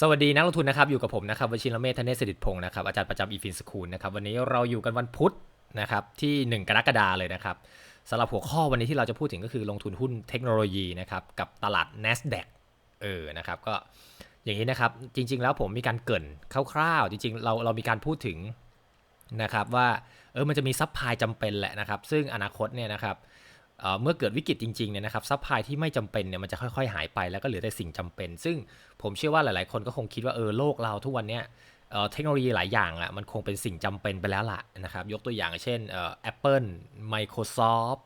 สวัสดีนักลงทุนนะครับอยู่กับผมนะครับวชิรเมธเนศสิริพงศ์นะครับอาจารย์ประจำอีฟินสคูลนะครับวันนี้เราอยู่กันวันพุธนะครับที่ 1 กรกฎาเลยนะครับสำหรับหัวข้อวันนี้ที่เราจะพูดถึงก็คือลงทุนหุ้นเทคโนโลยีนะครับกับตลาด NASDAQ เออนะครับก็อย่างนี้นะครับจริง ๆ แล้วผมมีการเกินคร่าวๆ จริง ๆ เราเรามีการพูดถึงนะครับว่าเออมันจะมีซัพพลายจำเป็นแหละนะครับซึ่งอนาคตเนี่ยนะครับ เมื่อเกิดวิกฤตจริงๆเนี่ยนะครับซัพพลายที่ไม่จำเป็นเนี่ยมันจะค่อยๆ หายไปแล้วก็เหลือแต่สิ่งจำเป็น ซึ่งผมเชื่อว่าหลายๆ คนก็คงคิดว่าเออโลกเราทุกวันเนี้ยเทคโนโลยีหลายอย่างอะมันคงเป็นสิ่งจำเป็นไปแล้วล่ะนะครับยกตัวอย่างเช่นเอ่อ Apple Microsoft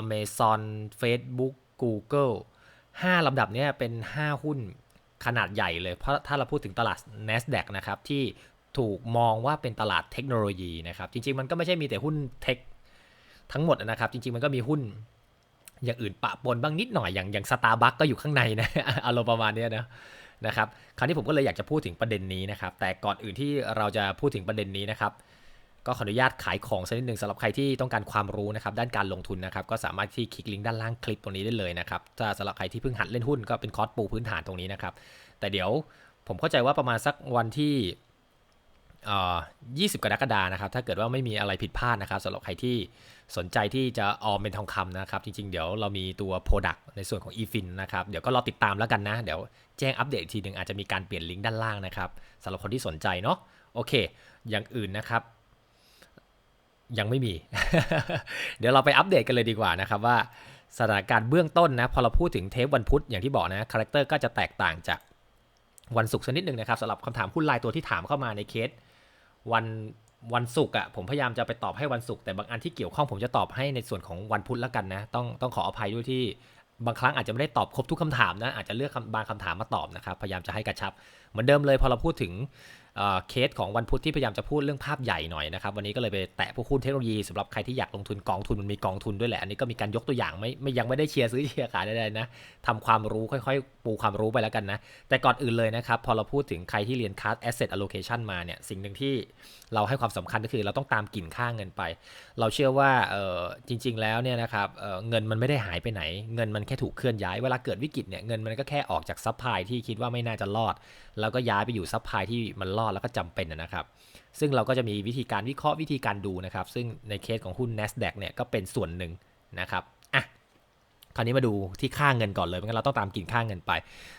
Amazon Facebook Google 5ลำดับเนี้ยเป็น 5 หุ้นขนาดใหญ่เลย เพราะถ้าเราพูดถึงตลาด NASDAQ นะครับที่ถูกมองว่าเป็นตลาดเทคโนโลยีนะครับจริงๆ มันก็ไม่ใช่มีแต่หุ้นเทค ทั้งหมดนะครับ จริง ๆ มันก็มีหุ้นอย่างอื่นปะปนบ้างนิดหน่อยอย่างอย่างสตาร์บัคก็อยู่ข้างในนะอารมณ์ประมาณนี้นะนะครับคราวนี้ผมก็เลยอยากจะพูดถึงประเด็นนี้นะครับ แต่ก่อนอื่นที่เราจะพูดถึงประเด็นนี้นะครับ ก็ขออนุญาตขายของสักนิดหนึ่งสำหรับใครที่ต้องการความรู้นะครับ ด้านการลงทุนนะครับ ก็สามารถที่คลิกลิงก์ด้านล่างคลิปตรงนี้ได้เลยนะครับถ้าสำหรับใครที่เพิ่งหัดเล่นหุ้นก็เป็นคอร์สปูพื้นฐานตรงนี้นะครับ แต่เดี๋ยวผมเข้าใจว่าประมาณสักวันที่ 20 กรกฎานะครับ ถ้าเกิดว่าไม่มีอะไรผิดพลาดนะครับสำหรับใครที่สนใจที่จะออมเป็นทองคำนะครับ จริงๆ เดี๋ยวเรามีตัว Product ในส่วนของ eFin นะครับ เดี๋ยวก็รอติดตามแล้วกันนะ เดี๋ยวแจ้งอัปเดตอีกทีหนึ่งอาจจะมีการเปลี่ยนลิงก์ด้านล่างนะครับสำหรับคนที่สนใจเนาะโอเค อย่างอื่นนะครับ ยังไม่มี เดี๋ยวเราไปอัปเดตกันเลยดีกว่านะครับว่าสถานการณ์เบื้องต้นนะพอเราพูดถึงเทปวันพุธอย่างที่บอกนะคาแรคเตอร์ก็จะแตกต่างจากวันศุกร์สักนิดหนึ่งนะครับสำหรับคำถามหุ้นรายตัวที่ถามเข้ามาในเคส วันวันศุกร์อะผมพยายามจะไปตอบให้วันศุกร์แต่บางอันที่เกี่ยวข้องผมจะตอบให้ในส่วนของวันพุธแล้วกันนะ ต้องต้องขออภัยด้วยที่บางครั้งอาจจะไม่ได้ตอบครบทุกคำถามนะอาจจะเลือกบางคำถามมาตอบนะครับพยายามจะให้กระชับ เหมือนเดิมเลยพอเราพูดถึงเเคสของวันพุธที่พยายามจะพูดเรื่องภาพใหญ่หน่อยนะครับวันนี้ก็เลยไปแตะพวกหุ้นเทคโนโลยีสำหรับใครที่อยากลงทุนกองทุนมันมีกองทุนด้วยแหละอันนี้ก็มีการยกตัวอย่างไม่ไม่ยังไม่ได้เชียร์ซื้อเชียร์ขายใดๆนะ ทำความรู้ค่อยๆ ปูความรู้ไปแล้วกันนะ แต่ก่อนอื่นเลยนะครับ พอเราพูดถึงใครที่เรียนคลาส asset allocation มาเนี่ย สิ่งหนึ่งที่เราให้ความสำคัญก็คือเราต้องตามกลิ่นค่าเงินไป เราเชื่อว่าเออจริง ๆ แล้วเนี่ยนะครับเเงินมันไม่ได้หายไปไหน เงินมันแค่ถูกเคลื่อนย้าย เวลาเกิดวิกฤตเนี่ย เงินมันก็แค่ออกจากซัพพลายที่คิดว่าไม่น่าจะรอด แล้วก็ย้ายไปอยู่ซัพพลายที่มันรอดแล้วก็จำเป็นนะครับซึ่งเราก็จะมีวิธีการวิเคราะห์วิธีการดูนะครับ ซึ่งในเคสของหุ้น NASDAQ เนี่ยก็เป็นส่วนหนึ่งนะครับอะ ราวนี้มาดูที่ค่าเงินก่อนเลยเพราะงั้นเราต้องตามกินค่าเงินไป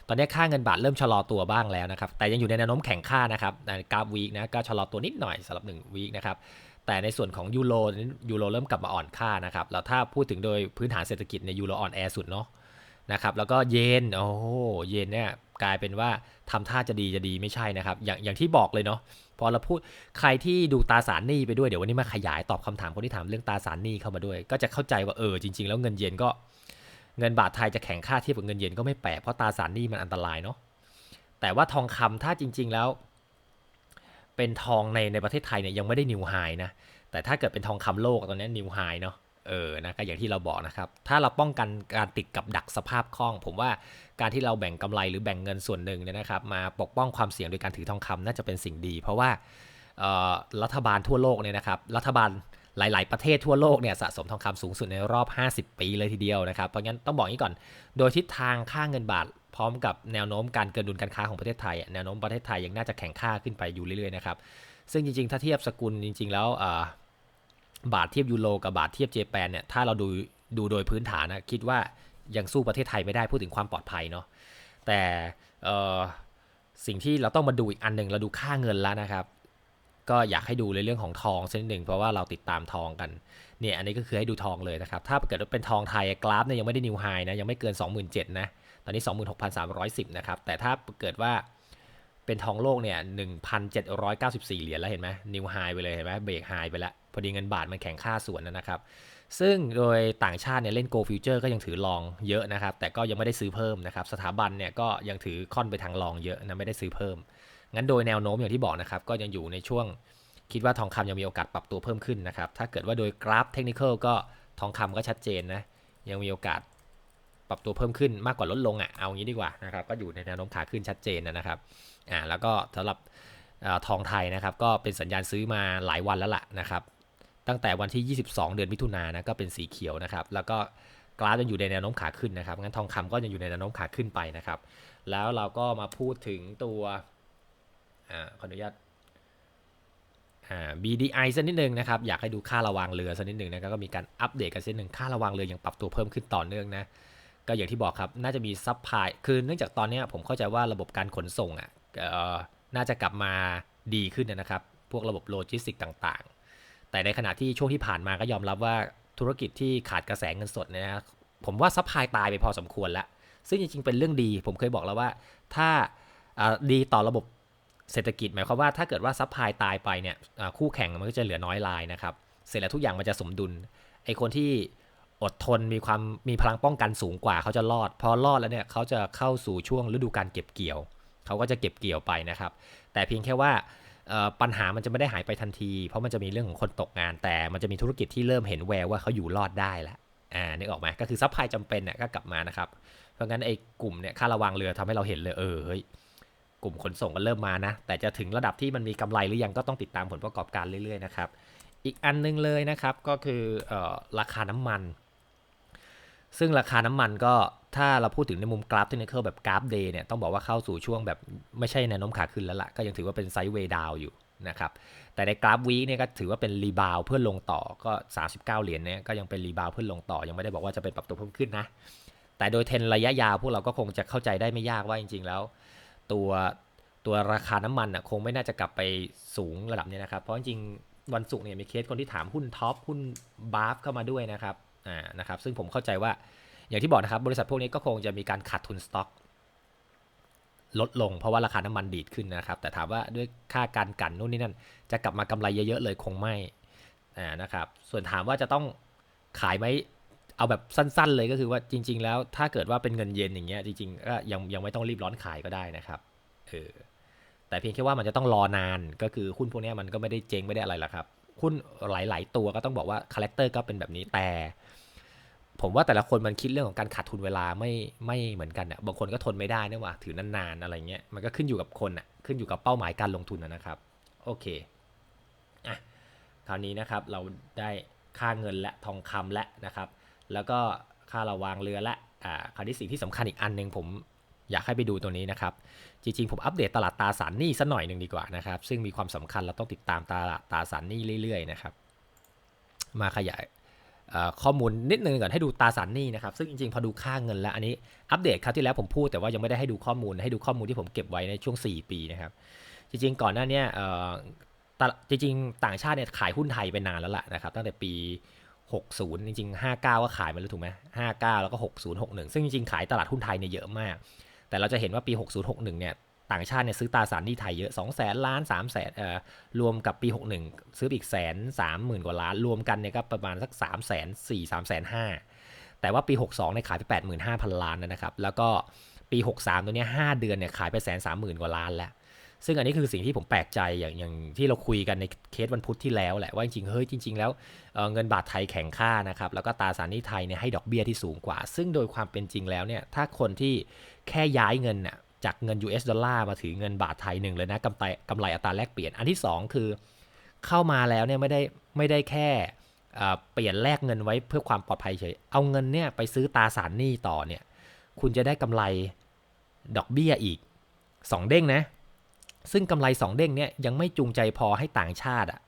ตอนนี้ค่าเงินบาทเริ่มชะลอตัวบ้างแล้วนะครับ แต่ยังอยู่ในแนวโน้มแข็งค่านะครับในกราฟวีคนะก็ชะลอตัวนิดหน่อยสำหรับ1วีคนะครับแต่ในส่วนของยูโรยูโรเริ่มกลับมาอ่อนค่านะครับแล้วถ้าพูดถึงโดยพื้นฐานเศรษฐกิจในยยูโรอ่อนแอสุดเนาะนะครับแล้วก็เยนโอ้โหเยนเนี่ยกลายเป็นว่าทำท่าจะดีจะดีไม่ใช่นะครับ อย่างอย่างที่บอกเลยเนาะพอเราพูดใครที่ดูตาสารหนี้ไปด้วยเดี๋ยววันนี้มาขยายตอบคำถามคนที่ถามเรื่องตาสารหนี้เข้ามาด้วย ก็จะเข้าใจว่าเออจริง ๆ แล้วเงินเยนก็ เงินบาทไทยจะแข็งค่าเทียบกับเงินเยนก็ไม่แปลกเพราะตราสารหนี้มันอันตรายเนาะแต่ว่าทองคำถ้าจริง ๆแล้ว เป็นทองในในประเทศไทยเนี่ยยังไม่ได้นิวไฮนะแต่ถ้าเกิดเป็นทองคำโลกตอนนี้นิวไฮเนาะเออนะก็อย่างที่เราบอกนะครับ ถ้าเราป้องกันการติดกับดักสภาพคล่อง ผมว่าการที่เราแบ่งกำไรหรือแบ่งเงินส่วนหนึ่งเนี่ยนะครับ มาปกป้องความเสี่ยงโดยการถือทองคำน่าจะเป็นสิ่งดี เพราะว่ารัฐบาลทั่วโลกเนี่ยนะครับ รัฐบาล หลาย ๆ ประเทศทั่วโลกเนี่ยสะสมทองคำสูงสุดในรอบ 50 ปีเลยทีเดียวนะครับ เพราะงั้นต้องบอกงนี้ก่อน โดยทิศทางค่าเงินบาทพร้อมกับแนวโน้มการเกินดุลการค้าของประเทศไทย แนวโน้มประเทศไทยยังน่าจะแข็งค่าขึ้นไปอยู่เรื่อย ๆ นะครับ ซึ่งจริง ๆ ถ้าเทียบสกุลจริง ๆ แล้วบาทเทียบยูโรกับบาทเทียบเจแปนเนี่ย ถ้าเราดูดูโดยพื้นฐานนะคิดว่ายังสู้ประเทศไทยไม่ได้พูดถึงความปลอดภัยเนาะ แต่สิ่งที่เราต้องมาดูอีกอันหนึ่งเราดูค่าเงินแล้วนะครับ ก็อยากให้ดูในเรื่องของทองเสักนิดหนึ่งเพราะว่าเราติดตามทองกันเนี่ยอันนี้ก็คือให้ดูทองเลยนะครับถ้าเกิดว่าเป็นทองไทยกราฟเนี่ยยังไม่ได้นิวไฮนะยังไม่เกิน 27,000นะตอนนี้ 26,310นะครับแต่ถ้าเกิดว่าเป็นทองโลกเนี่ย1,794 เหรียญแล้วเห็นไหมนิวไฮไปเลยเห็นไหมเบรกไฮไปแล้วพอดีเงินบาทมันแข็งค่าส่วนนะครับซึ่งโดยต่างชาติเนี่ยเล่น Go Future ก็ยังถือลองเยอะนะครับ แต่ก็ยังไม่ได้ซื้อเพิ่มนะครับ สถาบันเนี่ยก็ยังถือค่อนไปทางลองเยอะนะไม่ได้ซื้อเพิ่ม งั้นโดยแนวโน้มอย่างที่บอกนะครับ ก็ยังอยู่ในช่วงคิดว่าทองคำยังมีโอกาสปรับตัวเพิ่มขึ้นนะครับ ถ้าเกิดว่าโดยกราฟเทคนิคก็ทองคำก็ชัดเจนนะ ยังมีโอกาสปรับตัวเพิ่มขึ้นมากกว่าลดลงอะ เอางี้ดีกว่านะครับ ก็อยู่ในแนวโน้มขาขึ้นชัดเจนนะครับ อ่า แล้วก็สำหรับอทองไทยนะครับ ก็เป็นสัญญาณซื้อมาหลายวันแล้วล่ะนะครับ ตั้งแต่วันที่ 22 เดือนมิถุนายนนะ ก็เป็นสีเขียวนะครับ แล้วก็กราฟยังอยู่ในแนวโน้มขาขึ้นนะครับ งั้นทองคำก็ยังอยู่ในแนวโน้มขาขึ้นไปนะครับ แล้วเราก็มาพูดถึงตัว อ่าขออนุญาตอ่า BDI สักนิดนึงนะครับ อยากให้ดูค่าระวางเรือสักนิดนึงนะครับก็มีการอัปเดตกันสักนิดนึงค่าระวางเรือยังปรับตัวเพิ่มขึ้นต่อเนื่องนะก็อย่างที่บอกครับน่าจะมีซัพพลายคือเนื่องจากตอนนี้ผมเข้าใจว่าระบบการขนส่งอะเอ่อน่าจะกลับมาดีขึ้นนะครับ พวกระบบโลจิสติกต่างๆ แต่ในขณะที่ช่วงที่ผ่านมาก็ยอมรับว่าธุรกิจที่ขาดกระแสเงินสดเนยนะผมว่าซัพพลายตายไปพอสมควรแล้ว ซึ่งจริงๆเป็นเรื่องดี ผมเคยบอกแล้วว่า ถ้าดีต่อระบบ เศรษฐกิจหมายความว่าถ้าเกิดว่าซัพพลายตายไปเนี่ยคู่แข่งมันก็จะเหลือน้อยรายนะครับ เสร็จแล้วทุกอย่างมันจะสมดุลไอคนที่อดทนมีความมีพลังป้องกันสูงกว่าเขาจะรอด พอรอดแล้วเนี่ยเขาจะเข้าสู่ช่วงฤดูการเก็บเกี่ยว เขาก็จะเก็บเกี่ยวไปนะครับ แต่เพียงแค่ว่าปัญหามันจะไม่ได้หายไปทันที เพราะมันจะมีเรื่องของคนตกงาน แต่มันจะมีธุรกิจที่เริ่มเห็นแววว่าเขาอยู่รอดได้แล้วอ่านึกออกไหมก็คือซัพพลายจำเป็นเนี่ยก็กลับมานะครับ เพราะงั้นไอ้กลุ่มเนี่ยค่าระวังเรือทำให้เราเห็นเลยเออเฮ้ย กลุ่มขนส่งก็เริ่มมานะ แต่จะถึงระดับที่มันมีกำไรหรือยังก็ต้องติดตามผลประกอบการเรื่อยๆนะครับ อีกอันนึงเลยนะครับก็คือออราคาน้ำมัน ซึ่งราคาน้ำมันก็ถ้าเราพูดถึงในมุมกราฟเทคนิคแบบกราฟเดย์เนี่ยต้องบอกว่าเข้าสู่ช่วงแบบไม่ใช่แนวโน้มขาขึ้นแล้วละ่ะก็ยังถือว่าเป็นไซด์เวย์ดาวอยู่นะครับแต่ในกราฟวีคเนี่ยก็ถือว่าเป็นรีบาวเพื่อลงต่อก็ 39 เหรียญเนี่ยก็ยังเป็นรีบาวเพื่อลงต่อยังไม่ได้บอกว่าจะเป็นปรับตัวเพิ่มขึ้นนะแต่โดยเทรนระยะยาวพวกเราก็คงจะเข้าใจได้ไม่ยากว่าจริง ๆ แล้ว ตัวตัวราคาน้ำมันอะคงไม่น่าจะกลับไปสูงระดับเนี้ยนะครับ เพราะจริงวันศุกร์เนี่ยมีเคสคนที่ถามหุ้นท็อปหุ้นบาฟเข้ามาด้วยนะครับอ่านะครับ ซึ่งผมเข้าใจว่าอย่างที่บอกนะครับ บริษัทพวกนี้ก็คงจะมีการขาดทุนสต็อกลดลงเพราะว่าราคาน้ำมันดีดขึ้นนะครับ แต่ถามว่าด้วยค่าการกันนู่นนี่นั่น จะกลับมากำไรเยอะๆเลยคงไม่อ่านะครับ ส่วนถามว่าจะต้องขายไหม เอาแบบสั้น ๆ เลยก็คือว่าจริง ๆ แล้วถ้าเกิดว่าเป็นเงินเย็นอย่างเงี้ยจริงๆก็ยังยังไม่ต้องรีบร้อนขายก็ได้นะครับเออแต่เพียงแค่ว่ามันจะต้องรอนานก็คือหุ้นพวกนี้มันก็ไม่ได้เจ๊งไม่ได้อะไรหรอกครับหุ้นหลาย ๆ ตัวก็ต้องบอกว่าคาแรคเตอร์ก็เป็นแบบนี้แต่ ผมว่าแต่ละคนมันคิดเรื่องของการขาดทุนเวลาไม่ไม่เหมือนกันอะบางคนก็ทนไม่ได้นะว่าถือนานๆอะไรเงี้ยมันก็ขึ้นอยู่กับคนอะขึ้นอยู่กับเป้าหมายการลงทุนนะครับ โอเคอะคราวนี้นะครับเราได้ค่าเงินและทองคำและนะครับ แล้วก็ค่าระวางเรือและอ่าคราวนี้สิ่งที่สำคัญอีกอันหนึ่งผมอยากให้ไปดูตัวนี้นะครับ จริงๆ ผมอัปเดตตลาดตราสารหนี้สัหน่อยหนึ่งดีกว่านะครับ ซึ่งมีความสำคัญเราต้องติดตามตลาดตราสารหนี้เรื่อยๆนะครับ มาขยายข้อมูลนิดนึงก่อนให้ดูตราสารหนี้นะครับ ซึ่งจริงๆ พอดูค่าเงินแล้วอันนี้อัปเดตคราวที่แล้วผมพูดแต่ว่ายังไม่ได้ให้ดูข้อมูลให้ดูข้อมูลที่ผมเก็บไว้ในช่วง 4 ปีนะครับ จริงๆ ก่อนหน้านี้จริงๆ ต่างชาติเนี่ยขายหุ้นไทยไปนานแล้วล่ะนะครับ ตั้งแต่ปี 60 จริง ๆ 59 ก็ขายมาแล้วถูกไหม59 แล้วก็ 60 61 ซึ่งจริง ๆ ขายตลาดหุ้นไทยเนี่ยเยอะมาก แต่เราจะเห็นว่าปี 60 61 เนี่ย ต่างชาติเนี่ยซื้อตราสารหนี้ไทยเยอะ 2 0 0แสนล้าน 3 0 0แสนเอ่อรวมกับปี 61 ซื้ออีกแสนสามหมื่นกว่าล้าน รวมกันเนี่ยก็ประมาณสัก3 0 0แสนสี่สามแสนห้าแต่ว่าปี 62เนี่ยขายไป 85,000 ล้านนะครับ แล้วก็ปี 63 ตัวเนี้ย5เดือนเนี่ยขายไปแสนสามหมื่นกว่าล้านแล้ว ซึ่งอันนี้คือสิ่งที่ผมแปลกใจอย่างอย่างที่เราคุยกันในเคสวันพุธที่แล้วแหละว่าจริงๆเฮ้ยจริง ๆ แล้วเเงินบาทไทยแข็งค่านะครับแล้วก็ตราสารหนี้ไทยเนี่ยให้ดอกเบี้ยที่สูงกว่า ซึ่งโดยความเป็นจริงแล้วเนี่ยถ้าคนที่แค่ย้ายเงินน่ะจากเงิน US ดอลลาร์มาถือเงินบาทไทยหนึ่งเลยนะกำไรกำไรอัตราแลกเปลี่ยนอันที่ 2 คือ เข้ามาแล้วเนี่ยไม่ได้ไม่ได้แค่เปลี่ยนแลกเงินไว้เพื่อความปลอดภัยเฉย เอาเงินเนี่ยไปซื้อตราสารหนี้ต่อเนี่ย คุณจะได้กำไรดอกเบี้ยอีก 2 เด้งนะ ซึ่งกำไร2เด้งเนี่ยยังไม่จูงใจพอให้ต่างชาติอะ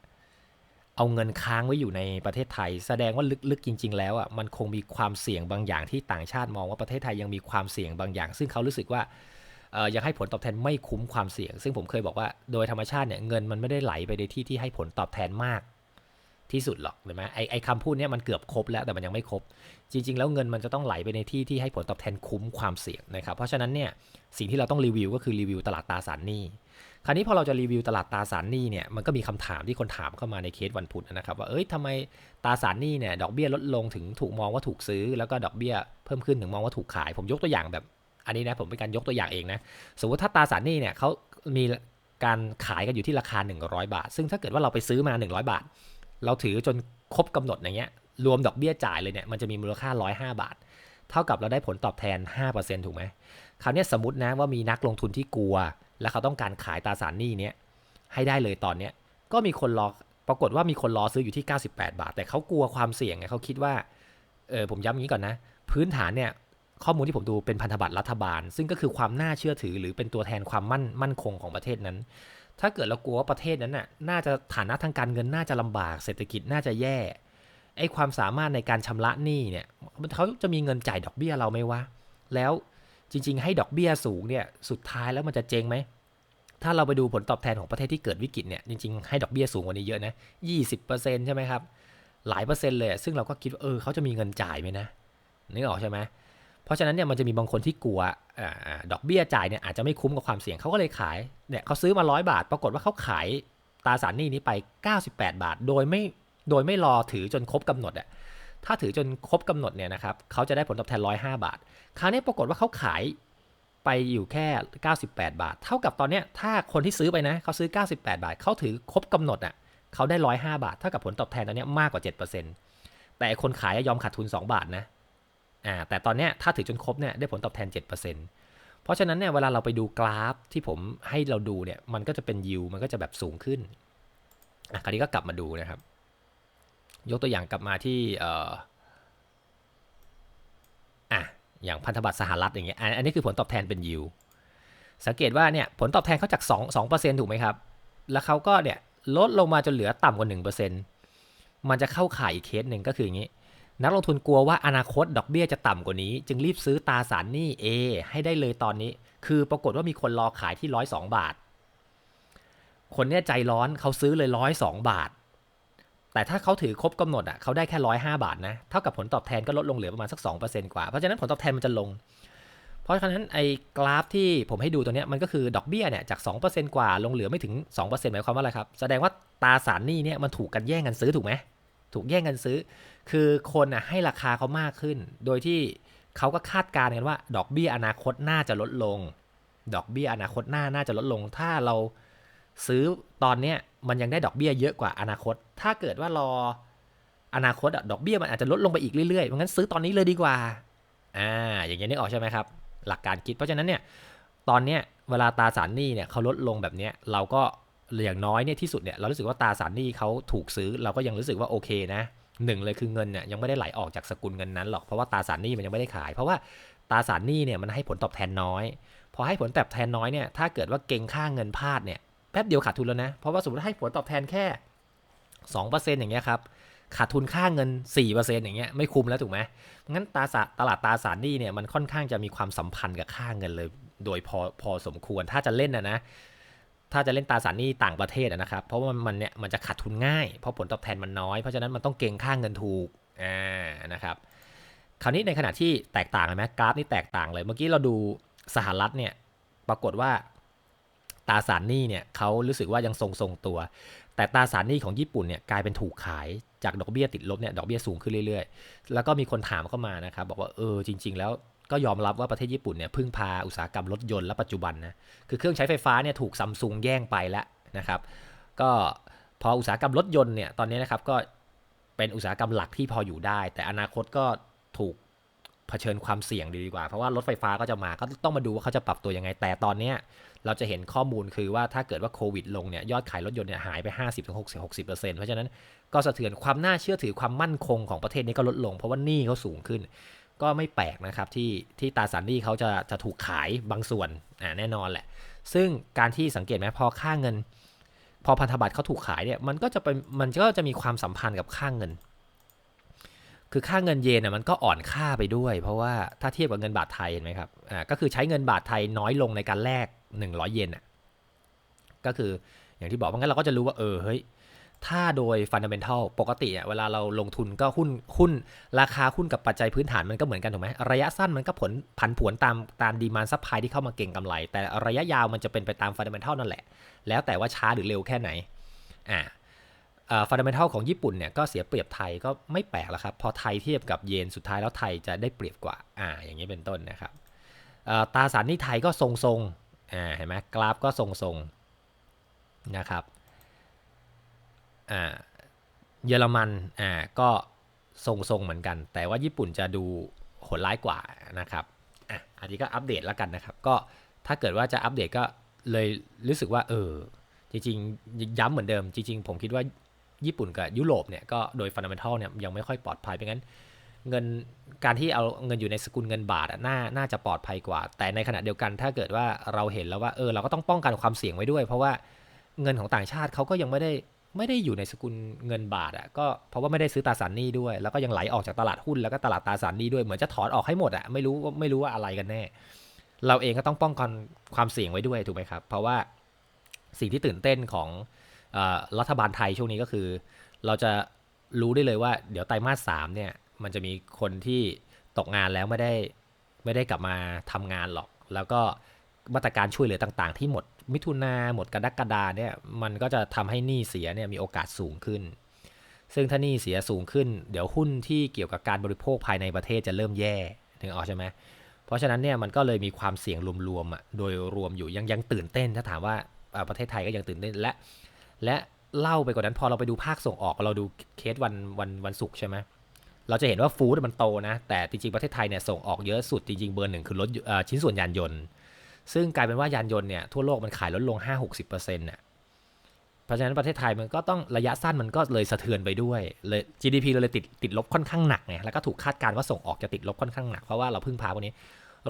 เอาเงินค้างไว้อยู่ในประเทศไทย แสดงว่าลึกๆจริง ๆ แล้วอะมันคงมีความเสี่ยงบางอย่างที่ต่างชาติมองว่าประเทศไทยยังมีความเสี่ยงบางอย่าง ซึ่งเขารู้สึกว่าออยังให้ผลตอบแทนไม่คุ้มความเสี่ยง ซึ่งผมเคยบอกว่าโดยธรรมชาติเนี่ยเงินมันไม่ได้ไหลไปในที่ที่ให้ผลตอบแทนมาก ที่สุดหรอกเห็นไหมไอไอคำพูดเนี้ยมันเกือบครบแล้วแต่มันยังไม่ครบ จริง ๆ แล้วเงินมันจะต้องไหลไปในที่ที่ให้ผลตอบแทนคุ้มความเสี่ยงนะครับ เพราะฉะนั้นเนี่ยสิ่งที่เราต้องรีวิวก็คือรีวิวตลาดตราสารหนี้คราวนี้พอเราจะรีวิวตลาดตราสารหนี้เนี่ยมันก็มีคำถามที่คนถามเข้ามาในเคสวันพุธนะครับว่าเอ้ยทำไมตราสารหนี้เนี่ยดอกเบี้ยลดลงถึงถูกมองว่าถูกซื้อ แล้วก็ดอกเบี้ยเพิ่มขึ้นถึงมองว่าถูกขาย ผมยกตัวอย่างแบบ อันนี้นะผมเป็นการยกตัวอย่างเองนะสมมติถ้าตราสารหนี้เนี่ยเขามีการขายกันอยู่ที่ราคา 100 บาท ซึ่งถ้าเกิดว่าเราไปซื้อมา 100 บาท เราถือจนครบกำหนดอย่างเงี้ยรวมดอกเบี้ยจ่ายเลยเนี่ยมันจะมีมูลค่า 105 บาท เท่ากับเราได้ผลตอบแทน 5%ถูกไหมคราวนี้สมมตินะว่ามีนักลงทุนที่กลัว และเขาต้องการขายตราสารหนี้เนี้ยให้ได้เลยตอนเนี้ยก็มีคนรอปรากฏว่ามีคนรอซื้ออยู่ที่ 98 บาท แต่เขากลัวความเสี่ยงไงเขาคิดว่าเออผมย้ำอย่างนี้ก่อนนะ พื้นฐานเนี่ยข้อมูลที่ผมดูเป็นพันธบัตรรัฐบาล ซึ่งก็คือความน่าเชื่อถือหรือเป็นตัวแทนความมั่นมั่นคงของประเทศนั้น ถ้าเกิดเรากลัวว่าประเทศนั้นน่ะน่าจะฐานะทางการเงินน่าจะลำบากเศรษฐกิจน่าจะแย่ไอ้ความสามารถในการชำระหนี้เนี่ยเขาจะมีเงินจ่ายดอกเบี้ยเราไหมวะแล้วจริง ๆ ให้ดอกเบี้ยสูงเนี่ยสุดท้ายแล้วมันจะเจงไหมถ้าเราไปดูผลตอบแทนของประเทศที่เกิดวิกฤตเนี่ยจริง ๆ ให้ดอกเบี้ยสูงกว่านี้เยอะนะ20%ใช่ไหมครับหลายเปอร์เซ็นต์เลยซึ่งเราก็คิดว่าเออเขาจะมีเงินจ่ายไหมนะนึกออกใช่ไหม ราะฉะนั้นเนี่ยมันจะมีบางคนที่กลัวอดอกเบี้ยจ่ายเนี่ยอาจจะไม่คุ้มกับความเสี่ยงเขาก็เลยขายเนี่ยเขาซื้อมาร้อยบาท ปรากฏว่าเขาขายตราสารหนี้นี้ไป 98 บาท โดยไม่โดยไม่รอถือจนครบกำหนดอะถ้าถือจนครบกำหนดเนี่ยนะครับเขาจะได้ผลตอบแทน 105 บาท คราวนี้ปรากฏว่าเขาขายไปอยู่แค่ 98 บาท เท่ากับตอนเนี้ยถ้าคนที่ซื้อไปนะเขาซื้อ 98 บาทเขาถือครบกำหนดอะเขาได้ 105 บาท เท่ากับผลตอบแทนตอนนี้มากกว่า 7%แต่คนขายยอมขาดทุน 2 บาทนะ อ่าแต่ตอนนี้ถ้าถือจนครบเนี่ยได้ผลตอบแทน 7%เพราะฉะนั้นเนี่ยเวลาเราไปดูกราฟที่ผมให้เราดูเนี่ยมันก็จะเป็นยิวมันก็จะแบบสูงขึ้นอะคราวนี้ก็กลับมาดูนะครับ ยกตัวอย่างกลับมาที่เอ่ออะอย่างพันธบัตรสหรัฐอย่างเงี้ยอันนี้คือผลตอบแทนเป็นยิวสังเกตว่าเนี่ยผลตอบแทนเขาจาก2 2%ถูกไหมครับ แล้วเขาก็เนี่ยลดลงมาจนเหลือต่ำกว่า 1%มันจะเข้าข่ายอีกเคสหนึ่งก็คืออย่างนี้ นักลงทุนกลัวว่าอนาคตดอกเบี้ยจะต่ำกว่านี้ จึงรีบซื้อตราสารหนี้ A ให้ได้เลยตอนนี้ คือปรากฏว่ามีคนรอขายที่ร้อยสองบาท คนเนี้ยใจร้อนเขาซื้อเลยร้อยสองบาท แต่ถ้าเขาถือครบกำหนดอะเขาได้แค่ร้อยห้าบาทนะเท่ากับผลตอบแทนก็ลดลงเหลือประมาณสักสองเปอร์เซ็นต์กว่า เพราะฉะนั้นผลตอบแทนมันจะลง เพราะฉะนั้นไอ้กราฟที่ผมให้ดูตัวนี้มันก็คือดอกเบี้ยเนี่ยจาก2%กว่าลงเหลือไม่ถึง2%หมายความว่าอะไรครับแสดงว่าตราสารหนี้เนี่ยมันถูกกันแย่งกันซื้อถูกไหม ถูกแย่งกันซื้อ คือคนอะให้ราคาเขามากขึ้น โดยที่เขาก็คาดการณ์กันว่า ดอกเบี้ยอนาคตน่าจะลดลง ดอกเบี้ยอนาคตหน้าน่าจะลดลง ถ้าเราซื้อตอนเนี้ยมันยังได้ดอกเบี้ยเยอะกว่าอนาคต ถ้าเกิดว่ารออนาคตดอกเบี้ยมันอาจจะลดลงไปอีกเรื่อยๆงั้นซื้อตอนนี้เลยดีกว่า อ่า อย่างเงี้ยนึกออกใช่ไหมครับ หลักการคิด เพราะฉะนั้นเนี่ย ตอนเนี้ยเวลาตาสารหนี้เนี่ยเขาลดลงแบบเนี้ยเราก็ อย่างน้อยเนี่ยที่สุดเนี่ยเรารู้สึกว่าตราสารหนี้เขาถูกซื้อเราก็ยังรู้สึกว่าโอเคนะหนึ่งเลยคือเงินเนี่ยยังไม่ได้ไหลออกจากสกุลเงินนั้นหรอกเพราะว่าตราสารหนี้มันยังไม่ได้ขาย เพราะว่าตราสารหนี้เนี่ยมันให้ผลตอบแทนน้อย พอให้ผลตอบแทนน้อยเนี่ยถ้าเกิดว่าเก่งค่าเงินพลาดเนี่ยแป๊บเดียวขาดทุนแล้วนะเพราะว่าสมมติให้ผลตอบแทนแค่2%อย่างเงี้ยครับขาดทุนค่าเงิน 4%อย่างเงี้ยไม่คุ้มแล้วถูกไหมงั้นตาสตลาดตาสารหนี้เนี่ยมันค่อนข้างจะมีความสัมพันธ์กับค่าเงินเลย โดยพอพอสมควรถ้าจะเล่นนะนะ ถ้าจะเล่นตราสารหนี้ต่างประเทศนะครับ เพราะว่ามันเนี่ยมันจะขาดทุนง่าย เพราะผลตอบแทนมันน้อย เพราะฉะนั้นมันต้องเก่งค่างเงินถูกอ่านะครับ คราวนี้ในขณะที่แตกต่างไหมกราฟนี่แตกต่างเลย เมื่อกี้เราดูสหรัฐเนี่ยปรากฏว่าตราสารหนี้เนี่ยเขารู้สึกว่ายังทรงทรงตัว แต่ตราสารหนี้ของญี่ปุ่นเนี่ยกลายเป็นถูกขายจากดอกเบี้ยติดลบเนี่ยดอกเบี้ยสูงขึ้นเรื่อยๆ แล้วก็มีคนถามเข้ามานะครับบอกว่าเออจริง ๆ แล้ว ก็ยอมรับว่าประเทศญี่ปุ่นเนี่ยพึ่งพาอุตสาหกรรมรถยนต์และปัจจุบันนะคือเครื่องใช้ไฟฟ้าเนี่ยถูกซัมซุงแย่งไปแล้วนะครับ ก็พออุตสาหกรรมรถยนต์เนี่ยตอนนี้นะครับก็เป็นอุตสาหกรรมหลักที่พออยู่ได้ แต่อนาคตก็ถูกเผชิญความเสี่ยงดีกว่า เพราะว่ารถไฟฟ้าก็จะมาก็ต้องมาดูว่าเขาจะปรับตัวยังไงแต่ตอนนี้เราจะเห็นข้อมูลคือว่าถ้าเกิดว่าโควิดลงเนี่ยยอดขายรถยนต์เนี่ยหายไป 50-60%เพราะฉะนั้นก็สะเทือนความน่าเชื่อถือความมั่นคงของประเทศนี้ก็ลดลง เพราะว่าหนี้เขาสูงขึ้น ก็ไม่แปลกนะครับที่ที่ตาสารหนี้เขาจะจะถูกขายบางส่วนอ่าแน่นอนแหละ ซึ่งการที่สังเกตไหมพอค่าเงิน พอพันธบัตรเขาถูกขายเนี่ยมันก็จะเป็นมันก็จะมีความสัมพันธ์กับค่าเงิน คือค่าเงินเยนอะมันก็อ่อนค่าไปด้วย เพราะว่าถ้าเทียบกับเงินบาทไทยเห็นไหมครับอ่าก็คือใช้เงินบาทไทยน้อยลงในการแลก100 เยนอะก็คืออย่างที่บอกว่าะงั้นเราก็จะรู้ว่าเออเฮ้ย ถ้าโดยฟันเดเมนทัลปกติอะเวลาเราลงทุนก็หุ้นหุ้น ราคาหุ้นกับปัจจัยพื้นฐานมันก็เหมือนกันถูกไหมระยะสั้นมันก็ผลผันผวนตามตามดีมานซัพพลายที่เข้ามาเก่งกำไร แต่ระยะยาวมันจะเป็นไปตามฟันเดเมนทัลนั่นแหละ แล้วแต่ว่าช้าหรือเร็วแค่ไหนอ่าฟันเดเมนทัลของญี่ปุ่นเนี่ยก็เสียเปรียบไทยก็ไม่แปลกแล้วครับ พอไทยเทียบกับเยนสุดท้ายแล้วไทยจะได้เปรียบกว่าอ่าอย่างนี้เป็นต้นนะครับตาสารนี้ไทยก็ทรงๆอ่าเห็นไหมกราฟก็ทรงๆนะครับ อ่าเยอรมันอ่าก็ทรงๆเหมือนกัน แต่ว่าญี่ปุ่นจะดูโหดร้ายกว่านะครับอะอันนี้ก็อัปเดตแล้วกันนะครับ ก็ถ้าเกิดว่าจะอัปเดตก็เลยรู้สึกว่าเออจริงๆ ย้ำเหมือนเดิม จริง ๆ ผมคิดว่าญี่ปุ่นกับยุโรปเนี่ยก็โดยฟันดัมเบลเนี่ยยังไม่ค่อยปลอดภัยเพราะงั้นเงินการที่เอาเงินอยู่ในสกุลเงินบาทน่าน่าจะปลอดภัยกว่า แต่ในขณะเดียวกันถ้าเกิดว่าเราเห็นแล้วว่าเออเราก็ต้องป้องกันความเสี่ยงไว้ด้วย เพราะว่าเงินของต่างชาติเขาก็ยังไม่ได้ ไม่ได้อยู่ในสกุลเงินบาทอะก็เพราะว่าไม่ได้ซื้อตราสารหนี้ด้วย แล้วก็ยังไหลออกจากตลาดหุ้นแล้วก็ตลาดตราสารหนี้ด้วยเหมือนจะถอนออกให้หมดอะไม่รู้ไม่รู้ว่าอะไรกันแน่ เราเองก็ต้องป้องกันความเสี่ยงไว้ด้วยถูกไหมครับ เพราะว่าสิ่งที่ตื่นเต้นของออรัฐบาลไทยช่วงนี้ก็คือ เราจะรู้ได้เลยว่า เดี๋ยวไตรมาสสามเนี่ย มันจะมีคนที่ตกงานแล้วไม่ได้ไม่ได้กลับมาทำงานหรอก แล้วก็มาตรการช่วยเหลือต่าง ๆ ที่หมด มิถุนาหมดกรกฎาเนี่ยมันก็จะทำให้หนี้เสียเนี่ยมีโอกาสสูงขึ้น ซึ่งถ้าหนี้เสียสูงขึ้น เดี๋ยวหุ้นที่เกี่ยวกับการบริโภคภายในประเทศจะเริ่มแย่ถึงออกใช่ไหมเพราะฉะนั้นเนี่ยมันก็เลยมีความเสี่ยงรวมๆอะโดยรวมอยู่ยังยังตื่นเต้นถ้าถามว่าประเทศไทยก็ยังตื่นเต้นและ และเล่าไปกว่านั้นพอเราไปดูภาคส่งออกเราดูเคสวันวันวันศุกร์ใช่ไหมเราจะเห็นว่าฟู้ดมันโตนะ แต่จริงๆประเทศไทยเนี่ยส่งออกเยอะสุดจริงๆเบอร์หนึ่งคือรถชิ้นส่วนยานยนต์ ซึ่งกลายเป็นว่ายานยนต์เนี่ยทั่วโลกมันขายลดลง 5-60%น่ะเพราะฉะนั้นประเทศไทยมันก็ต้องระยะสั้นมันก็เลยสะเทือนไปด้วยเลย GDP เราเลยติดติดลบค่อนข้างหนักไงแล้วก็ถูกคาดการณ์ว่าส่งออกจะติดลบค่อนข้างหนักเพราะว่าเราพึ่งพาพวกนี้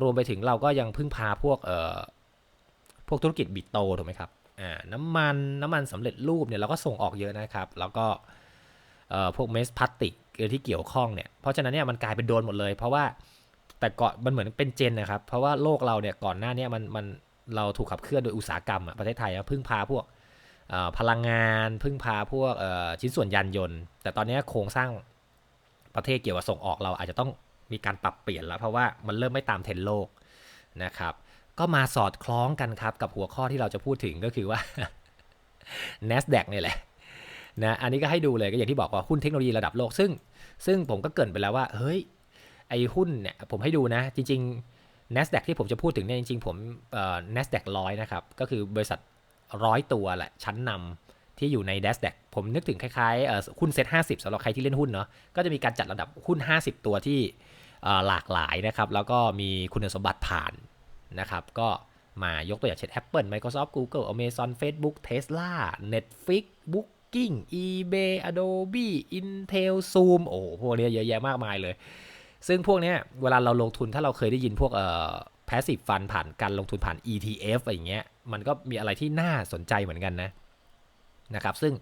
รวมไปถึงเราก็ยังพึ่งพาพวกเอ่อพวกธุรกิจบิดโตถูกไหมครับอ่าน้ำมันน้ำมันสำเร็จรูปเนี่ยเราก็ส่งออกเยอะนะครับ แล้วก็เอ่อพวกเมสพลาสติกที่เกี่ยวข้องเนี่ยเพราะฉะนั้นเนี่ยมันกลายเป็นโดนหมดเลย เพราะว่า แต่ก่อนมันเหมือนเป็นเจนนะครับ เพราะว่าโลกเราเนี่ยก่อนหน้านี้มันมันเราถูกขับเคลื่อนโดยอุตสาหกรรมอะประเทศไทยพึ่งพาพวกพลังงานพึ่งพาพวกชิ้นส่วนยานยนต์ แต่ตอนนี้โครงสร้างประเทศเกี่ยวกับส่งออกเราอาจจะต้องมีการปรับเปลี่ยนแล้ว เพราะว่ามันเริ่มไม่ตามเทรนด์โลกนะครับ ก็มาสอดคล้องกันครับกับหัวข้อที่เราจะพูดถึงก็คือว่า NASDAQ เนี่ยแหละนะอันนี้ก็ให้ดูเลยก็อย่างที่บอกว่าหุ้นเทคโนโลยีระดับโลกซึ่ง ซึ่งผมก็เกินไปแล้วว่าเฮ้ย ไอหุ้นเนี่ยผมให้ดูนะ จริง ๆ NASDAQ ที่ผมจะพูดถึงเนี่ยจริง ๆ ผมเอ่อ NASDAQ ร้อยนะครับ ก็คือบริษัทร้อยตัวแหละ ชั้นนำที่อยู่ใน NASDAQ ผมนึกถึงคล้ายๆเอ่อหุ้นเซ็ตห้าสิบสำหรับใครที่เล่นหุ้นเนาะก็จะมีการจัดระดับหุ้น 50 ตัวที่เอ่อหลากหลายนะครับ แล้วก็มีคุณสมบัติผ่านนะครับ ก็มายกตัวอย่างเช่น Apple Microsoft Google Amazon Facebook Tesla Netflix Booking eBay Adobe Intel Zoom โอ้โหพวกนี้เยอะแยะมากมายเลย ซึ่งพวกเนี้ยเวลาเราลงทุนถ้าเราเคยได้ยินพวกเอ่อ passive fund ผ่านการลงทุนผ่าน ETF อะไรอย่างเงี้ยมันก็มีอะไรที่น่าสนใจเหมือนกันนะนะครับ ซึ่ง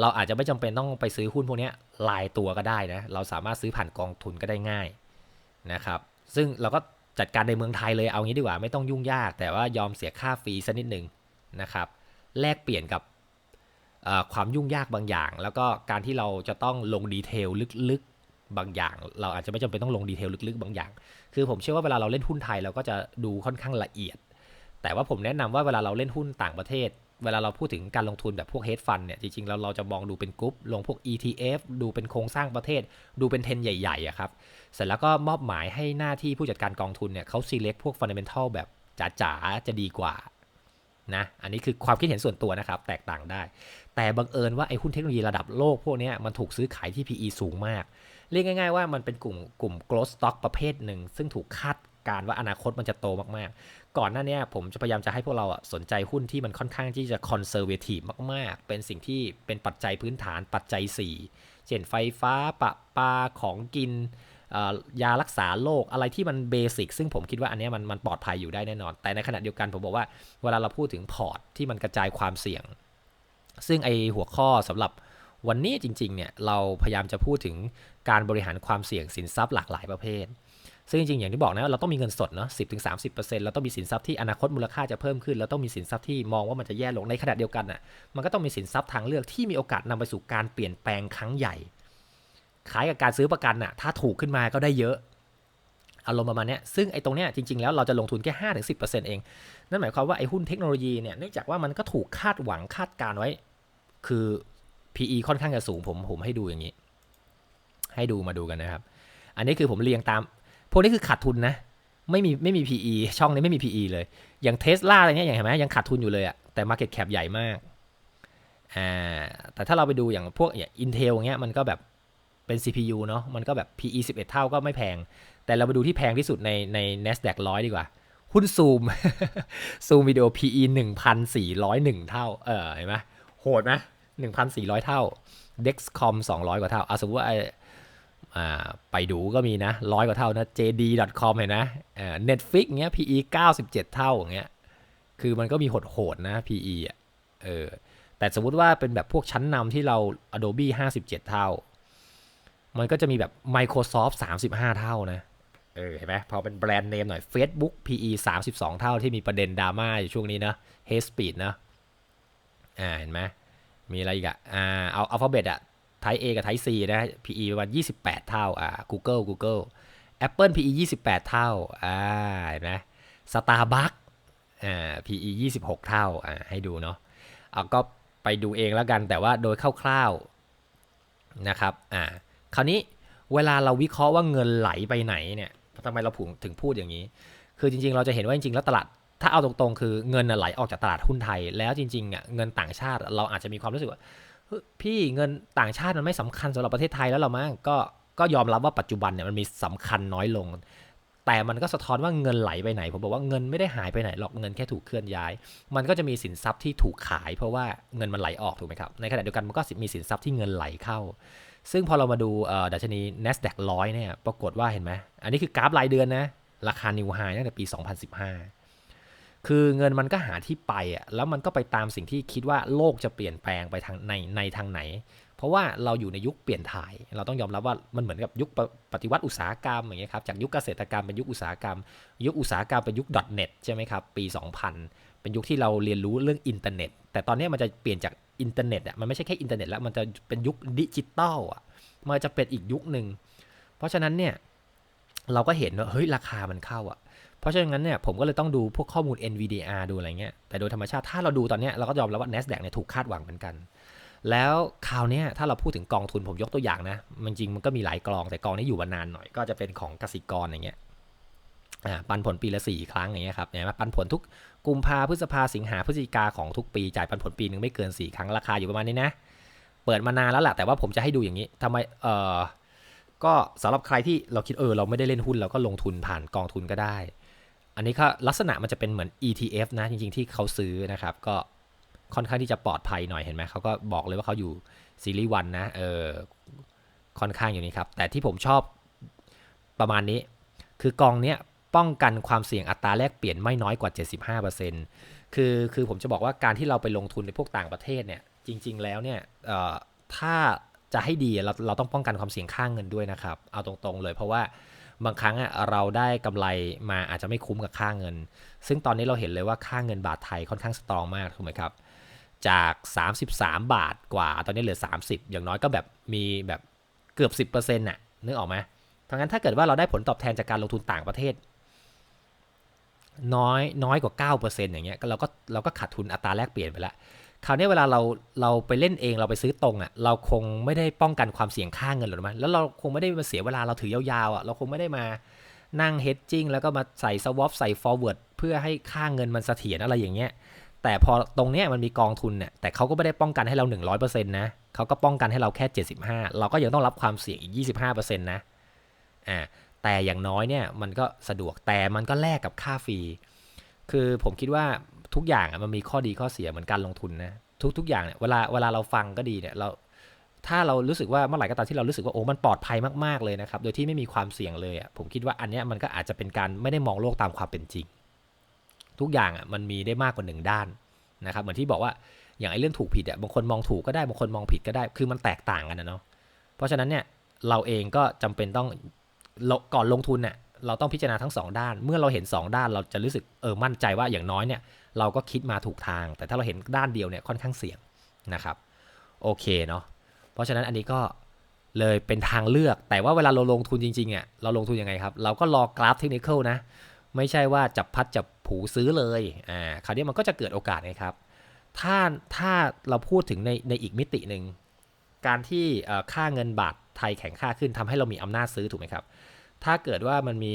เราอาจจะไม่จำเป็นต้องไปซื้อหุ้นพวกนี้ยรายตัวก็ได้นะ เราสามารถซื้อผ่านกองทุนก็ได้ง่ายนะครับ ซึ่งเราก็จัดการในเมืองไทยเลยเอางี้ดีกว่าไม่ต้องยุ่งยาก แต่ว่ายอมเสียค่าฟรีสักนิดหนึ่งนะครับ แลกเปลี่ยนกับความยุ่งยากบางอย่าง แล้วก็การที่เราจะต้องลงดีเทลลึก บางอย่าง เราอาจจะไม่จำเป็นต้องลงดีเทลลึกๆ บางอย่าง คือผมเชื่อว่าเวลาเราเล่นหุ้นไทยเราก็จะดูค่อนข้างละเอียด แต่ว่าผมแนะนำว่าเวลาเราเล่นหุ้นต่างประเทศ เวลาเราพูดถึงการลงทุนแบบพวก hedge fund เนี่ยจริงๆเราเราจะมองดูเป็นกรุ๊ปลงพวก ETF ดูเป็นโครงสร้างประเทศ ดูเป็นเทรนใหญ่ๆอะครับเสร็จแล้วก็มอบหมายให้หน้าที่ผู้จัดการกองทุนเนี่ยเขา select พวก fundamental แบบจ๋าๆจะดีกว่านะอันนี้คือความคิดเห็นส่วนตัวนะครับ แตกต่างได้ แต่บังเอิญว่าไอ้หุ้นเทคโนโลยีระดับโลกพวกนี้มันถูกซื้อขายที่ PE สูงมาก เรียกง่าย ๆ ว่ามันเป็นกลุ่มกลุ่ม growth stock ประเภทหนึ่ง ซึ่งถูกคาดการณ์ว่าอนาคตมันจะโตมากๆ ก่อนหน้านี้ผมจะพยายามจะให้พวกเราสนใจหุ้นที่มันค่อนข้างที่จะ conservative มากๆ เป็นสิ่งที่เป็นปัจจัยพื้นฐานปัจจัย 4 เช่นไฟฟ้าปะปาของกินยารักษาโรคอะไรที่มันเบสิกซึ่งผมคิดว่าอันนี้มันมันปลอดภัยอยู่ได้แน่นอน แต่ในขณะเดียวกันผมบอกว่าเวลาเราพูดถึงพอร์ตที่มันกระจายความเสี่ยง ซึ่งไอหัวข้อสำหรับวันนี้จริงๆเนี่ยเราพยายามจะพูดถึง การบริหารความเสี่ยงสินทรัพย์หลากหลายประเภท ซึ่งจริงๆอย่างที่บอกนะเราต้องมีเงินสดเนาะสิบถึงสามสิบเปอร์เซ็นต์เราต้องมีสินทรัพย์ที่อนาคตมูลค่าจะเพิ่มขึ้นเราต้องมีสินทรัพย์ที่มองว่ามันจะแย่ลงในขณะเดียวกันอะมันก็ต้องมีสินทรัพย์ทางเลือกที่มีโอกาสนำไปสู่การเปลี่ยนแปลงครั้งใหญ่คล้ายกับการซื้อประกันอะถ้าถูกขึ้นมาก็ได้เยอะอารมณ์ประมาณนี้ซึ่งไอ้ตรงเนี้ยจริงๆ แล้วเราจะลงทุนแค่ห้าถึงสิบเปอร์เซ็นต์เอง นั่นหมายความว่าไอ้หุ้นเทคโนโลยีเนี่ยเนื่องจากว่ามันก็ถูกคาดหวังคาดการไว้ คือ PE ค่อนข้างจะสูงผมผมให้ดูอย่างนี้ ให้ดูมาดูกันนะครับ อันนี้คือผมเรียงตาม พวกนี้คือขาดทุนนะ ไม่มีไม่มี PE ช่องนี้ไม่มี PE เลย อย่างเทสลาอะไรเงี้ยอย่างเห็นไหมยังขาดทุนอยู่เลยอะแต่ Market Cap ใหญ่มากอ่าแต่ถ้าเราไปดูอย่างพวกอย่าง Intel เงี้ยมันก็แบบเป็น CPU เนาะมันก็แบบ PE 11 เท่าก็ไม่แพง แต่เราไปดูที่แพงที่สุดในใน NASDAQ ร้อยดีกว่า หุ้นซูมซูมวิดีโอ PE 1,401 เท่า เออเห็นไหมโหดไหม1,400 เท่า Dexcom 200 กว่าเท่า เอาสมมติว่า ไปดูก็มีนะร้อยกว่าเท่านะ jd.com เห็นนะอ่า netflix เงี้ย pe 97 เท่าอย่างเงี้ยคือมันก็มีโหดๆนะ pe อะเออแต่สมมติว่าเป็นแบบพวกชั้นนำที่เรา adobe 57 เท่า มันก็จะมีแบบ microsoft 35 เท่านะเออเห็นไหมพอเป็นแบรนด์เนมหน่อย Facebook PE 32 เท่าที่มีประเด็นดราม่าอยู่ช่วงนี้นะ Hate Speed นะอ่าเห็นไหมมีอะไรอีกอะอ่าเอาอัลฟาเบตอะ ไท A กับไท C นะ PE ประมาณ28 เท่าอ่า Google Google Apple PE 28 เท่าอ่าเห็นไหม Starbucks อ่า PE 26 เท่าอ่าให้ดูเนาะเอาก็ไปดูเองแล้วกันแต่ว่าโดยคร่าวๆนะครับอ่าคราวนี้เวลาเราวิเคราะห์ว่าเงินไหลไปไหนเนี่ยทำไมเราถึงพูดอย่างนี้ คือจริงๆ เราจะเห็นว่าจริงๆ แล้วตลาดถ้าเอาตรงๆ คือเงินไหลออกจากตลาดหุ้นไทย แล้วจริงๆอะเงินต่างชาติเราอาจจะมีความรู้สึกว่า พี่เงินต่างชาติมันไม่สำคัญสำหรับประเทศไทยแล้วหรอมั้งก็ก็ยอมรับว่าปัจจุบันเนี่ยมันมีสำคัญน้อยลง แต่มันก็สะท้อนว่าเงินไหลไปไหน ผมบอกว่าเงินไม่ได้หายไปไหนหรอกเงินแค่ถูกเคลื่อนย้าย มันก็จะมีสินทรัพย์ที่ถูกขาย เพราะว่าเงินมันไหลออกถูกไหมครับในขณะเดียวกันมันก็มีสินทรัพย์ที่เงินไหลเข้า ซึ่งพอเรามาดูดัชนี NASDAQ ร้อยเนี่ยปรากฏว่าเห็นไหมอันนี้คือกราฟรายเดือนนะราคานิวไฮตั้งแต่ปี 2015 คือเงินมันก็หาที่ไปอะแล้วมันก็ไปตามสิ่งที่คิดว่าโลกจะเปลี่ยนแปลงไปทางในในทางไหน เพราะว่าเราอยู่ในยุคเปลี่ยนถ่าย เราต้องยอมรับว่ามันเหมือนกับยุคปปฏิวัติอุตสาหกรรมอย่างเงี้ยครับจากยุคเกษตรกรรมเป็นยุคอุตสาหกรรม ยุคอุตสาหกรรมเป็นยุค .net ใช่ไหมครับปี 2000 เป็นยุคที่เราเรียนรู้เรื่องอินเทอร์เน็ต แต่ตอนนี้มันจะเปลี่ยนจากอินเทอร์เน็ตอะมันไม่ใช่แค่อินเทอร์เน็ตแล้วมันจะเป็นยุคดิจิตอลอะมันจะเป็นอีกยุคหนึ่งเพราะฉะนั้นเนี่ยเราก็เห็นว่าเฮ้ยราคามันเข้าอะ เพราะฉะนั้นเนี่ยผมก็เลยต้องดูพวกข้อมูล NVDR ดูอะไรเงี้ย แต่โดยธรรมชาติถ้าเราดูตอนนี้เราก็ยอมรับว่า NASDAQ เนี่ยถูกคาดหวังเหมือนกัน แล้วคราวนี้ถ้าเราพูดถึงกองทุนผมยกตัวอย่างนะ มันจริงมันก็มีหลายกองแต่กองนี้อยู่มานานหน่อย ก็จะเป็นของกสิกรอย่างเงี้ยอ่าปันผลปีละ4ครั้งอย่างเงี้ยครับเนี่ยปันผลทุกกุมภาพฤษภาสิงหาพฤศจิกาของทุกปีจ่ายปันผลปีหนึ่งไม่เกิน 4 ครั้งราคาอยู่ประมาณนี้นะ เปิดมานานแล้วแหละแต่ว่าผมจะให้ดูอย่างนี้ทำไมเออก็สำหรับใครที่เราคิดเออเราไม่ได้เล่นหุ้นเราก็ลงทุนผ่านกองทุนก็ได้ อันนี้ก็ลักษณะมันจะเป็นเหมือน ETF นะ จริงๆที่เขาซื้อนะครับ ก็ค่อนข้างที่จะปลอดภัยหน่อยเห็นไหมเขาก็บอกเลยว่าเขาอยู่ซีรีส์วันนะเออค่อนข้างอยู่นี่ครับ แต่ที่ผมชอบประมาณนี้ คือกองเนี้ยป้องกันความเสี่ยงอัตราแลกเปลี่ยนไม่น้อยกว่า 75%คือคือผมจะบอกว่าการที่เราไปลงทุนในพวกต่างประเทศเนี่ยจริง ๆ แล้วเนี่ยเออถ้าจะให้ดีเราเราต้องป้องกันความเสี่ยงค่างเงินด้วยนะครับ เอาตรงๆเลยเพราะว่า บางครั้งอะเราได้กำไรมาอาจจะไม่คุ้มกับค่าเงิน ซึ่งตอนนี้เราเห็นเลยว่าค่าเงินบาทไทยค่อนข้างสตรองมากถูกไหมครับ จาก 33 บาทกว่า ตอนนี้เหลือ 30 อย่างน้อยก็แบบมีแบบเกือบ 10%น่ะนึกออกไหมเพราะงั้นถ้าเกิดว่าเราได้ผลตอบแทนจากการลงทุนต่างประเทศ น้อยน้อยกว่า 9%อย่างเงี้ยเราก็เราก็ขาดทุนอัตราแลกเปลี่ยนไปแล้ว คราวนี้เวลาเราเราไปเล่นเองเราไปซื้อตรงอะเราคงไม่ได้ป้องกันความเสี่ยงค่าเงินหรอกมั้ยแล้วเราคงไม่ได้มาเสียเวลาเราถือยาวๆอะเราคงไม่ได้มานั่งเฮดจิ้งแล้วก็มาใส่สวอปใส่ฟอร์เวิร์ดเพื่อให้ค่าเงินมันเสถียรอะไรอย่างเงี้ยแต่พอตรงเนี้ยมันมีกองทุนเนี่ยแต่เขาก็ไม่ได้ป้องกันให้เรา 100%นะเขาก็ป้องกันให้เราแค่ 75 เราก็ยังต้องรับความเสี่ยงอีก 25%นะอ่าแต่อย่างน้อยเนี่ยมันก็สะดวกแต่มันก็แลกกับค่าฟรีคือผมคิดว่า ทุกอย่างมันมีข้อดีข้อเสียเหมือนการลงทุนนะทุกทุกอย่างเนี่ยเวลาเวลาเราฟังก็ดีเนี่ยเราถ้าเรารู้สึกว่าเมื่อไหร่ก็ตามที่เรารู้สึกว่าโอ้มันปลอดภัยมากๆเลยนะครับ โดยที่ไม่มีความเสี่ยงเลยอะผมคิดว่าอันเนี้ยมันก็อาจจะเป็นการไม่ได้มองโลกตามความเป็นจริง ทุกอย่างอะมันมีได้มากกว่าหนึ่งด้านนะครับเหมือนที่บอกว่าอย่างไอ้เรื่องถูกผิดอะบางคนมองถูกก็ได้บางคนมองผิดก็ได้ คือมันแตกต่างกันนะเนาะเพราะฉะนั้นเนี่ยเราเองก็จำเป็นต้องก่อนลงทุนเนี่ยเราต้องพิจารณาทั้งสองด้าน เมื่อเราเห็น 2 ด้านเราจะรู้สึกเออมั่นใจว่าอย่างน้อยเนี่ย เราก็คิดมาถูกทาง แต่ถ้าเราเห็นด้านเดียวเนี่ยค่อนข้างเสี่ยงนะครับโอเคเนาะเพราะฉะนั้นอันนี้ก็เลยเป็นทางเลือก แต่ว่าเวลาเราลงทุนจริงๆอะเราลงทุนยังไงครับ เราก็รอกราฟเทคนิคนะ ไม่ใช่ว่าจับพัดจับผูซื้อเลยอ่าคราวนี้มันก็จะเกิดโอกาสนะครับ ถ้าถ้าเราพูดถึงในในอีกมิติหนึ่งการที่ค่าเงินบาทไทยแข็งค่าขึ้นทำให้เรามีอำนาจซื้อถูกไหมครับ ถ้าเกิดว่ามันมี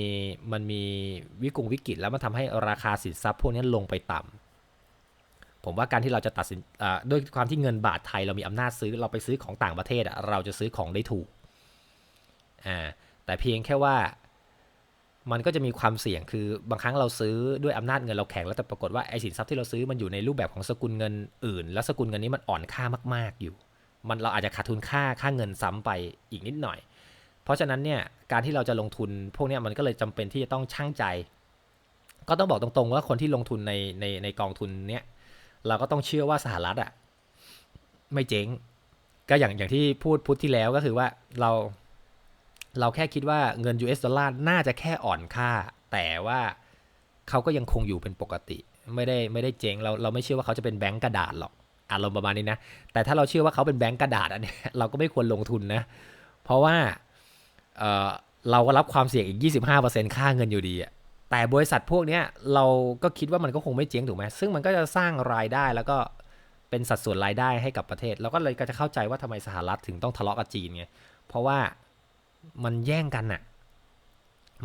มันมีวิกฤตวิกฤตแล้วมันทำให้ราคาสินทรัพย์พวกนี้ลงไปต่ำผมว่าการที่เราจะตัดสินด้วยความที่เงินบาทไทยเรามีอำนาจซื้อเราไปซื้อของต่างประเทศเราจะซื้อของได้ถูกอ่าแต่เพียงแค่ว่ามันก็จะมีความเสี่ยงคือบางครั้งเราซื้อด้วยอำนาจเงินเราแข็งแล้วแต่ปรากฏว่าไอ้สินทรัพย์ที่เราซื้อมันอยู่ในรูปแบบของสกุลเงินอื่น แล้วสกุลเงินนี้มันอ่อนค่ามาก ๆอยู่ มันเราอาจจะขาดทุนค่าค่าเงินซ้ำไปอีกนิดหน่อย เพราะฉะนั้นเนี่ยการที่เราจะลงทุนพวกนี้มันก็เลยจำเป็นที่จะต้องชั่งใจ ก็ต้องบอกตรงๆว่าคนที่ลงทุนในในในกองทุนเนี้ยเราก็ต้องเชื่อว่าสหรัฐอะไม่เจ๊ง ก็อย่างอย่างที่พูดพุทธที่แล้วก็คือว่าเราเราแค่คิดว่าเงิน US ดอลลาร์น่าจะแค่อ่อนค่า แต่ว่าเขาก็ยังคงอยู่เป็นปกติ ไม่ได้ไม่ได้เจ๊งเราเราไม่เชื่อว่าเขาจะเป็นแบงก์กระดาษหรอกอารมณ์ประมาณนี้นะ แต่ถ้าเราเชื่อว่าเขาเป็นแบงก์กระดาษอันนี้เราก็ไม่ควรลงทุนนะ เพราะว่า เราก็รับความเสี่ยงอีก 25%ค่าเงินอยู่ดีอะแต่บริษัทพวกเนี้ยเราก็คิดว่ามันก็คงไม่เจ๊งถูกไหมซึ่งมันก็จะสร้างรายได้แล้วก็เป็นสัดส่วนรายได้ให้กับประเทศ เราก็เลยก็จะเข้าใจว่าทำไมสหรัฐถึงต้องทะเลาะกับจีนไงเพราะว่ามันแย่งกันน่ะ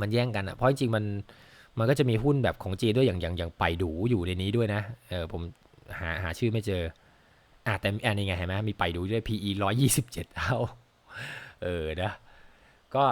มันแย่งกันอะเพราะจริงมันมันก็จะมีหุ้นแบบของจีนด้วยอย่างอย่างอย่างไปดูอยู่ในนี้ด้วยนะเออผมหาหาชื่อไม่เจออะแต่อันนี้ไงเห็นไหมมีไปดูด้วย PE ร้อยยี่สิบเจ็ดเท่าเออนะ ก็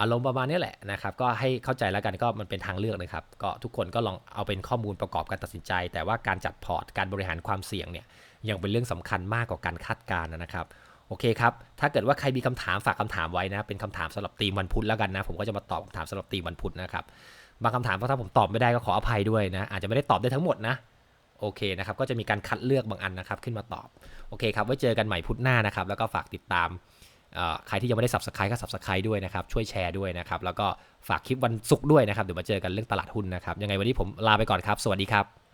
อารมณ์ประมาณนี้แหละนะครับ ก็ให้เข้าใจแล้วกันก็มันเป็นทางเลือกนะครับ ก็ทุกคนก็ลองเอาเป็นข้อมูลประกอบการตัดสินใจ แต่ว่าการจัดพอร์ตการบริหารความเสี่ยงเนี่ยยังเป็นเรื่องสำคัญมากกว่าการคาดการณ์นะครับโอเคครับ ถ้าเกิดว่าใครมีคำถามฝากคำถามไว้นะ เป็นคำถามสำหรับตีมวันพุธแล้วกันนะ ผมก็จะมาตอบคำถามสำหรับตีมวันพุธนะครับ บางคำถามถ้าผมตอบไม่ได้ก็ขออภัยด้วยนะ อาจจะไม่ได้ตอบได้ทั้งหมดนะ โอเคนะครับ ก็จะมีการคัดเลือกบางอันนะครับ ขึ้นมาตอบ โอเคครับ ไว้เจอกันใหม่พุธหน้านะครับ แล้วก็ฝากติดตาม ใครที่ยังไม่ได้ subscribe ก็ subscribe ด้วยนะครับ ช่วยแชร์ด้วยนะครับ แล้วก็ฝากคลิปวันศุกร์ด้วยนะครับ เดี๋ยวมาเจอกันเรื่องตลาดหุ้นนะครับ ยังไงวันนี้ผมลาไปก่อนครับ สวัสดีครับ